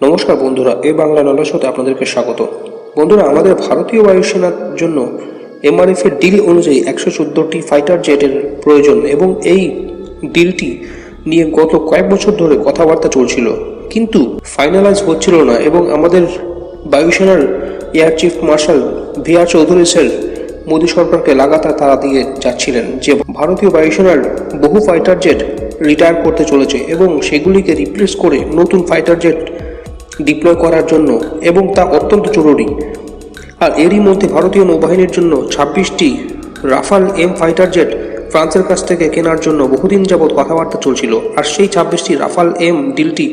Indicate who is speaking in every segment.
Speaker 1: নমস্কার বন্ধুরা, এ বাংলা নলাশোতে আপনাদেরকে স্বাগত। বন্ধুরা, আমাদের ভারতীয় বায়ুসেনার জন্য এমআরএফ এর ডিল অনুযায়ী একশো চোদ্দোটি ফাইটার জেটের প্রয়োজন এবং এই ডিলটি নিয়ে গত কয়েক বছর ধরে কথাবার্তা চলছিল। কিন্তু ফাইনালাইজ হচ্ছিল না এবং আমাদের বায়ুসেনার air chief marshal V R Chaudhary sir Modi সরকারকে লাগাতার তারা দিয়ে যাচ্ছিলেন যে ভারতীয় বায়ুসেনার বহু ফাইটার জেট রিটায়ার করতে চলেছে এবং সেগুলিকে রিপ্লেস করে নতুন ফাইটার জেট ডিপ্লয় করার জন্য এবং তা অত্যন্ত জরুরি। আর এরই মধ্যে ভারতীয় নৌবাহিনীর জন্য ছাব্বিশটি রাফাল এম ফাইটার জেট ফ্রান্সের কাছ থেকে কেনার জন্য বহুদিন যাবৎ কথাবার্তা চলছিল। আর সেই ছাব্বিশটি রাফাল এম ডিলটি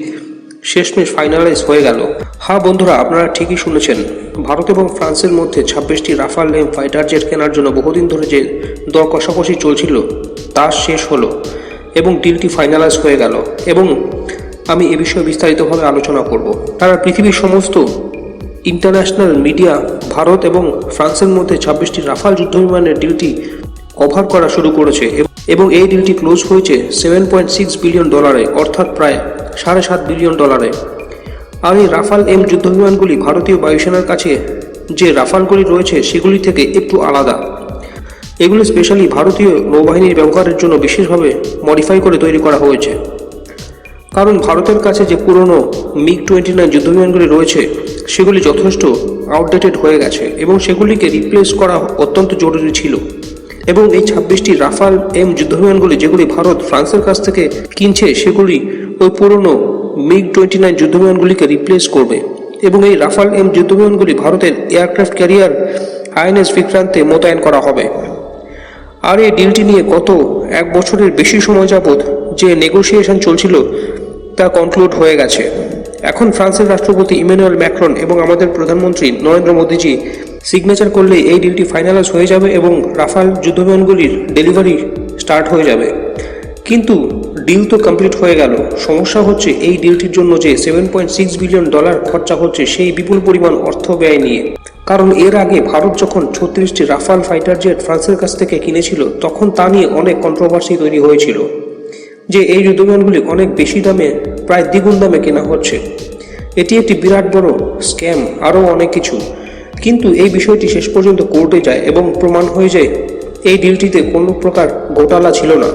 Speaker 1: শেষমেশ ফাইনালাইজ হয়ে গেল। হ্যাঁ বন্ধুরা, আপনারা ঠিকই শুনেছেন। ভারত এবং ফ্রান্সের মধ্যে ছাব্বিশটি রাফাল এম ফাইটার জেট কেনার জন্য বহুদিন ধরে যে দর কষাকষি চলছিল, তা শেষ হলো এবং ডিলটি ফাইনালাইজ হয়ে গেল। এবং আমি এ বিষয়ে বিস্তারিতভাবে আলোচনা করব। তারা পৃথিবীর সমস্ত ইন্টারন্যাশনাল মিডিয়া, ভারত এবং ফ্রান্সের মধ্যে ছাব্বিশটি রাফাল যুদ্ধবিমানের ডিলটি কভার করা শুরু করেছে এবং এই ডিলটি ক্লোজ হয়েছে সেভেন পয়েন্ট সিক্স বিলিয়ন ডলারে, অর্থাৎ প্রায় সাড়ে সাত বিলিয়ন ডলারে। আর এই রাফাল এম যুদ্ধবিমানগুলি ভারতীয় বায়ুসেনার কাছে যে রাফালগুলি রয়েছে, সেগুলি থেকে একটু আলাদা। এগুলি স্পেশালি ভারতীয় নৌবাহিনীর ব্যবহারের জন্য বিশেষভাবে মডিফাই করে তৈরি করা হয়েছে। কারণ ভারতের কাছে যে পুরনো মিগ টোয়েন্টি নাইন যুদ্ধবিমানগুলি রয়েছে, সেগুলি যথেষ্ট আউটডেটেড হয়ে গেছে এবং সেগুলিকে রিপ্লেস করা অত্যন্ত জরুরি ছিল। এবং এই ছাব্বিশটি রাফাল এম যুদ্ধবিমানগুলি যেগুলি ভারত ফ্রান্সের কাছ থেকে কিনছে, সেগুলি ওই পুরনো মিগ টোয়েন্টি নাইন যুদ্ধবিমানগুলিকে রিপ্লেস করবে। এবং এই রাফাল এম যুদ্ধবিমানগুলি ভারতের এয়ারক্রাফট ক্যারিয়ার আইএনএস বিক্রান্তে মোতায়েন করা হবে। আর এই ডিলটি নিয়ে গত এক বছরের বেশি সময় যাবৎ যে নেগোসিয়েশন চলছিল তা কনক্লুড হয়ে গেছে। এখন ফ্রান্সের রাষ্ট্রপতি ইমানুয়েল ম্যাক্রন এবং আমাদের প্রধানমন্ত্রী নরেন্দ্র মোদীজি সিগনেচার করলে এই ডিলটি ফাইনালাইজ হয়ে যাবে এবং রাফাল যুদ্ধবিমানগুলির ডেলিভারি স্টার্ট হয়ে যাবে। কিন্তু ডিল তো কমপ্লিট হয়ে গেল। সমস্যা হচ্ছে এই ডিলটির জন্য যে seven point six billion dollar খরচা হচ্ছে সেই বিপুল পরিমাণ অর্থ ব্যয় নিয়ে। কারণ এর আগে ভারত যখন ছত্রিশটি রাফাল ফাইটার জেট ফ্রান্সের কাছ থেকে কিনেছিল, তখন তা নিয়ে অনেক কন্ট্রোভার্সি তৈরি হয়েছিল। যে এই যুদ্ধবিমানগুলি অনেক বেশি দামে, প্রায় দ্বিগুণ দামে কেনা হচ্ছে। এটি একটি বিরাট বড় স্ক্যাম, আরও অনেক কিছু। কিন্তু এই বিষয়টি শেষ পর্যন্ত কোর্টে যায় এবং প্রমাণ হয়ে যায়, এই ডিলটিতে কোনো প্রকার ঘোটালা ছিল না।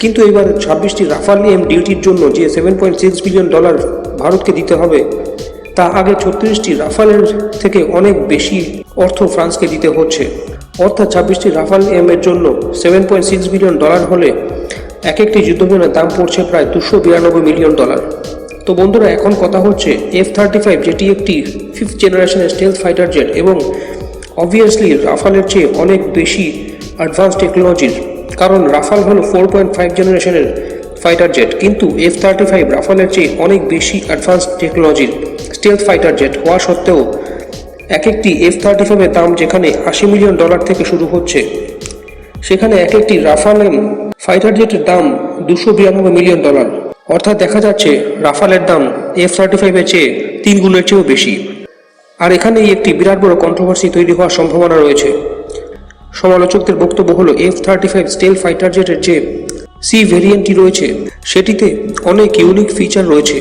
Speaker 1: কিন্তু এবার ছাব্বিশটি রাফাল এম ডিউটির জন্য যে seven point six billion dollar ভারতকে দিতে হবে, তা আগে ছত্রিশটি রাফালের থেকে অনেক বেশি অর্থ ফ্রান্সকে দিতে হচ্ছে। অর্থাৎ ছাব্বিশটি রাফাল এম এর জন্য seven point six billion dollar হলে এক একটি যুদ্ধবিমানের দাম পড়ছে প্রায় দুশো বিরানব্বই মিলিয়ন ডলার। তো বন্ধুরা, এখন কথা হচ্ছে এফ থার্টি ফাইভ যেটি একটি ফিফথ জেনারেশনের স্টেলথ ফাইটার জেট এবং অবভিয়াসলি রাফালের চেয়ে অনেক বেশি অ্যাডভান্স টেকনোলজির কারণ রাফাল হলো ফোর পয়েন্ট ফাইভ জেনারেশনের ফাইটার জেট কিন্তু এফ থার্টি ফাইভ রাফালের চেয়ে অনেক বেশি অ্যাডভান্স টেকনোলজির স্টেলথ ফাইটার জেট হওয়া সত্ত্বেও এক একটি এফ থার্টি ফাইভের দাম যেখানে আশি মিলিয়ন ডলার থেকে শুরু হচ্ছে, সেখানে এক একটি রাফাল ফাইটার জেটের দাম দুশো বিরানব্বই মিলিয়ন ডলার। অর্থাৎ দেখা যাচ্ছে রাফালের দাম এফ থার্টি ফাইভের চেয়ে তিন গুণের চেয়েও বেশি। আর এখানেই একটি বিরাট বড় কন্ট্রোভার্সি তৈরি হওয়ার সম্ভাবনা রয়েছে। সমালোচকদের বক্তব্য হলো F thirty five stealth fighter জেটের যে সি ভেরিয়েন্টটি রয়েছে, সেটিতে অনেক ইউনিক ফিচার রয়েছে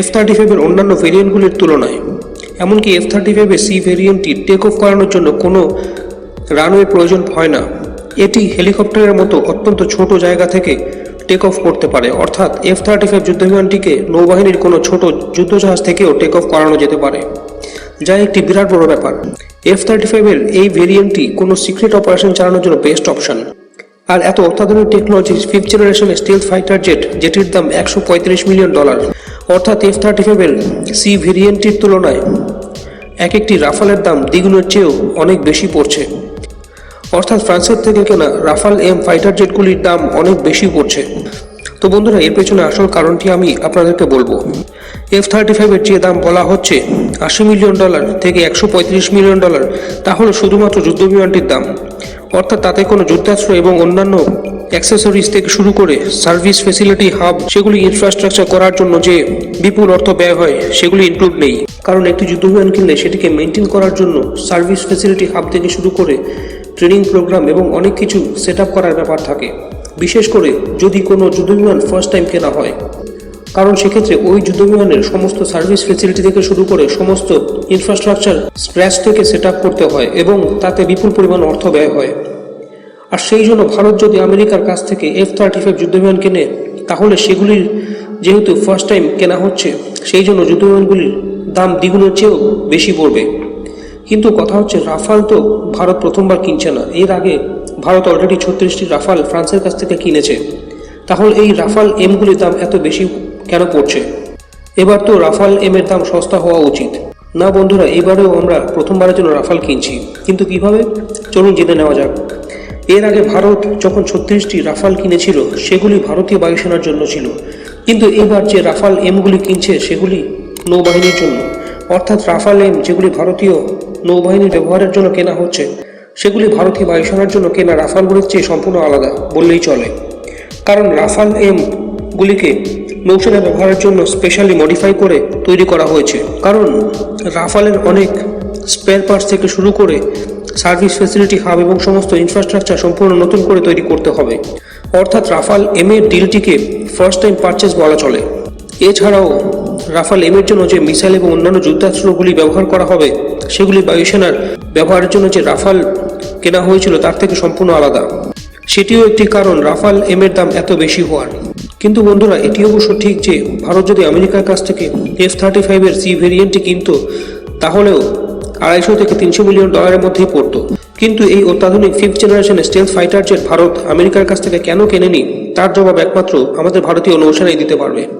Speaker 1: এফ থার্টি ফাইভের অন্যান্য ভেরিয়েন্টগুলির তুলনায়। এমনকি এফ থার্টি ফাইভের সি ভেরিয়েন্টটি টেক অফ করানোর জন্য কোনো রানওয়ে প্রয়োজন হয় না। এটি হেলিকপ্টারের মতো অত্যন্ত ছোট জায়গা থেকে টেক অফ করতে পারে। অর্থাৎ এফ থার্টি ফাইভ যুদ্ধবিমানটিকে নৌবাহিনীর কোনো ছোট যুদ্ধজাহাজ থেকেও টেক অফ করানো যেতে পারে। যা একটি বিরাট বড় ব্যাপার। এফ থার্টি ফাইভের এই ভেরিয়েন্টটি কোনো সিক্রেট অপারেশন চালানোর জন্য বেস্ট অপশন আর এত অত্যাধুনিক টেকনোলজি ফিফথ জেনারেশনের স্টিল ফাইটার জেট যেটির দাম একশো পঁয়ত্রিশ মিলিয়ন ডলার অর্থাৎ এফ থার্টি ফাইভের সি ভেরিয়েন্টটির তুলনায় এক একটি রাফালের দাম দ্বিগুণের চেয়েও অনেক বেশি পড়ছে। অর্থাৎ ফ্রান্সের থেকে কেনা রাফাল এম ফাইটার জেটগুলির দাম অনেক বেশি পড়ছে। তো বন্ধুরা, এর পেছনে আসল কারণটি আমি আপনাদেরকে বলব। এফ থার্টি ফাইভের যে দাম বলা হচ্ছে আশি মিলিয়ন ডলার থেকে একশো পঁয়ত্রিশ মিলিয়ন ডলার, তা হলো শুধুমাত্র যুদ্ধবিমানটির দাম। অর্থাৎ তাতে কোনো যুদ্ধাস্ত্র এবং অন্যান্য অ্যাক্সেসরিজ থেকে শুরু করে সার্ভিস ফেসিলিটি হাব সেগুলি ইনফ্রাস্ট্রাকচার করার জন্য যে বিপুল অর্থ ব্যয় হয়, সেগুলি ইনক্লুড নেই। কারণ একটি যুদ্ধবিমান কিনলে সেটিকে মেনটেন করার জন্য সার্ভিস ফেসিলিটি হাব থেকে শুরু করে ট্রেনিং প্রোগ্রাম এবং অনেক কিছু সেট করার ব্যাপার থাকে। বিশেষ করে যদি কোনো যুদ্ধবিমান ফার্স্ট টাইম কেনা হয়। কারণ সেক্ষেত্রে ওই যুদ্ধবিমানের সমস্ত সার্ভিস ফেসিলিটি থেকে শুরু করে সমস্ত ইনফ্রাস্ট্রাকচার স্ক্র্যাচ থেকে সেট করতে হয় এবং তাতে বিপুল পরিমাণ অর্থ ব্যয় হয়। আর সেই জন্য ভারত যদি আমেরিকার কাছ থেকে এফ থার্টি ফাইভ যুদ্ধবিমান কেনে, তাহলে সেগুলির যেহেতু ফার্স্ট টাইম কেনা হচ্ছে, সেই জন্য যুদ্ধবিমানগুলির দাম দ্বিগুণের চেয়েও বেশি পড়বে। কিন্তু কথা হচ্ছে, রাফাল তো ভারত প্রথমবার কিনছে না। এর আগে ভারত অলরেডি ছত্রিশটি রাফাল ফ্রান্সের কাছ থেকে কিনেছে। তাহলে এই রাফাল এমগুলির দাম এত বেশি কেন পড়ছে? এবার তো রাফাল এম এর দাম সস্তা হওয়া উচিত। না বন্ধুরা, এবারেও আমরা প্রথমবারের জন্য রাফাল কিনছি। কিন্তু কীভাবে? চলুন জেনে নেওয়া যাক। এর আগে ভারত যখন ছত্রিশটি রাফাল কিনেছিল, সেগুলি ভারতীয় বায়ুসেনার জন্য ছিল। কিন্তু এবার যে রাফাল এমগুলি কিনছে, সেগুলি নৌবাহিনীর জন্য। অর্থাৎ রাফাল এম যেগুলি ভারতীয় নৌবাহিনীর ব্যবহারের জন্য কেনা হচ্ছে। সেগুলি ভারতীয় বায়ুসেনার জন্য কেনা রাফালগুলির চেয়ে সম্পূর্ণ আলাদা বললেই চলে। কারণ রাফাল এম গুলিকে নৌসেনা ব্যবহারের জন্য স্পেশালি মডিফাই করে তৈরি করা হয়েছে। কারণ রাফালের অনেক স্পেয়ার পার্টস থেকে শুরু করে সার্ভিস ফেসিলিটি হাব এবং সমস্ত ইনফ্রাস্ট্রাকচার সম্পূর্ণ নতুন করে তৈরি করতে হবে। অর্থাৎ রাফাল এম এর ডিলটিকে ফার্স্ট টাইম পারচেস বলা চলে। এছাড়াও রাফাল এমের জন্য যে মিসাইল এবং অন্যান্য যুদ্ধাস্ত্রগুলি ব্যবহার করা হবে, সেগুলি বায়ুসেনার ব্যবহারের জন্য যে রাফাল কেনা হয়েছিল, তার থেকে সম্পূর্ণ আলাদা। সেটিও একটি কারণ, রাফাল এম এর দাম এত বেশি হওয়ার। কিন্তু বন্ধুরা, এটি অবশ্য ঠিক যে, ভারত যদি আমেরিকার কাছ থেকে এফ থার্টি ফাইভের সি ভেরিয়েন্টটি কিনত, তাহলেও আড়াইশো থেকে তিনশো মিলিয়ন ডলারের মধ্যেই পড়তো। কিন্তু এই অত্যাধুনিক ফিফথ জেনারেশনের স্টেলথ ফাইটার জেট ভারত আমেরিকার কাছ থেকে কেন কেনেনি, তার জবাব একমাত্র আমাদের ভারতীয় নৌসেনাই দিতে পারবে।